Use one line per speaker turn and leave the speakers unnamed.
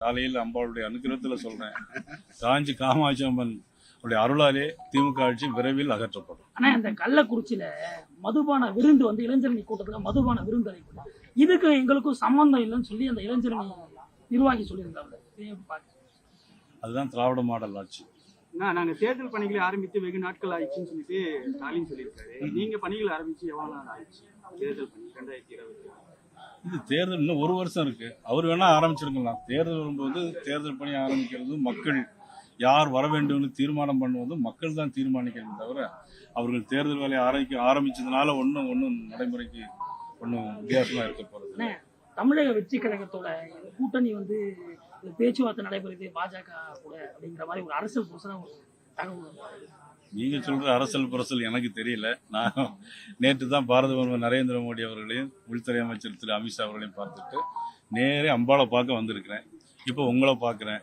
காலையில் அம்பாளுடைய அனுகிரகத்தில் சொல்றேன். காஞ்சி காமாட்சி அம்மன் உடைய அருளாலே திமுக ஆட்சி விரைவில் அகற்றப்படும்.
ஆனா இந்த கள்ளக்குறிச்சியில மதுபான விருந்து வந்து இளைஞரணி கூட்டத்துல மதுபான விருந்து அளிக்கும் இதுக்கும் எங்களுக்கும் சம்பந்தம் இல்லைன்னு சொல்லி அந்த இளைஞரணி நிர்வாகி சொல்லியிருந்தாங்க?
அதுதான் திராவிட மாடல் ஆட்சி.
நாங்க தேர்தல் பணிகளை ஆரம்பித்து வெகு நாட்கள் ஆயிடுச்சுன்னு சொல்லிட்டு ஸ்டாலின் சொல்லியிருக்காரு. நீங்க பணிகள் ஆரம்பிச்சு எவ்வளவு நாள் ஆயிடுச்சு? தேர்தல் பணி ரெண்டாயிரத்தி இருபத்தி
இது தேர்தல் இன்னும் ஒரு வருஷம் இருக்கு. அவர் வேணா ஆரம்பிச்சிருக்கலாம். தேர்தல் வரும்போது தேர்தல் பணி ஆரம்பிக்கிறது மக்கள் யார் வர வேண்டும்னு தீர்மானம் பண்ணுவது மக்கள் தான் தீர்மானிக்கணும் தவிர அவர்கள் தேர்தல் வேலையை ஆரம்பிக்க ஆரம்பிச்சதுனால ஒன்றும் ஒன்றும் நடைமுறைக்கு ஒன்றும் வித்தியாசமா இருக்க போறது.
தமிழக வெற்றி கழகத்தோட கூட்டணி வந்து இந்த பேச்சுவார்த்தை நடைபெறுது பாஜக கூட அப்படிங்கிற மாதிரி ஒரு அரசியல் புதுசாக ஒரு தகவல்
நீங்க சொல்ற அரசியல் புரசல் எனக்கு தெரியல. நான் நேற்று தான் பாரத பிரதமர் நரேந்திர மோடி அவர்களையும் உள்துறை அமைச்சர் திரு அமித்ஷா அவர்களையும் பார்த்துட்டு நேரே அம்பாவை பார்க்க வந்திருக்கிறேன். இப்போ உங்களை பார்க்குறேன்.